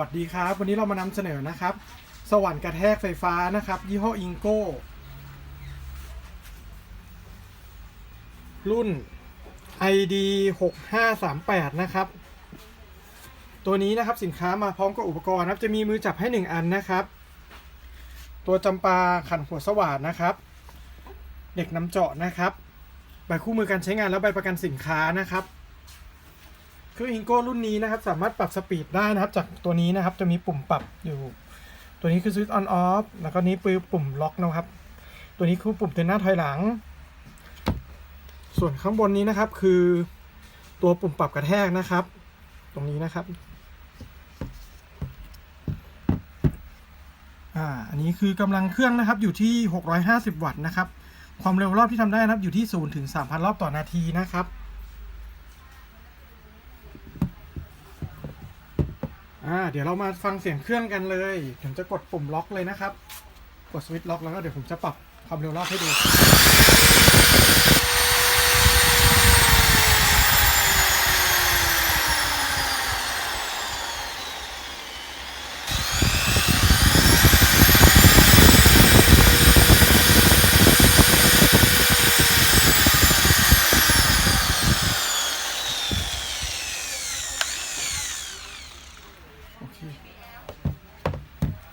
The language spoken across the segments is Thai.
วัสดีครับ วันนี้เรามานำเสนอนะครับ สวรรค์กระแทกไฟฟ้านะครับ ยี่ห้ออิงโก้รุ่น ID 6538 นะครับ ตัวนี้นะครับสินค้ามาพร้อมกับอุปกรณ์ครับจะมีมือจับให้ 1 อันนะครับ ตัวจำปาขันหัวสว่านนะครับ เด็กน้ำเจาะนะครับ ใบคู่มือการใช้งานและใบประกันสินค้านะครับ คืองอิงโก้รุ่นนี้นะครับ สามารถปรับสปีดได้นะครับ จากตัวนี้นะครับจะมีปุ่มปรับอยู่ ตัวนี้คือ switch on off แล้วก็นี้ปือปุ่มล็อกนะครับ ตัวนี้คือปุ่มเตือนหน้าถอยหลัง ส่วนข้างบนนี้นะครับคือตัวปุ่มปรับกระแทกนะครับ ตรงนี้นะครับอ่าอันนี้คือกำลังเครื่องนะครับอยู่ที่ 650 วัตต์นะครับ ความเร็วรอบที่ทำได้นะครับอยู่ที่ 0 ถึง 3,000 รอบต่อนาทีนะครับ อ่าเดี๋ยวเรามาฟังเสียงเครื่องกันเลยผมจะกดปุ่มล็อกเลยนะครับ กดสวิตช์ล็อกแล้วก็เดี๋ยวผมจะปรับความเร็วรอบให้ดู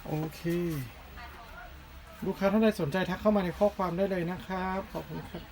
โอเค ลูกค้าท่านใดสนใจทักเข้ามาในข้อความได้เลยนะครับ ขอบคุณครับ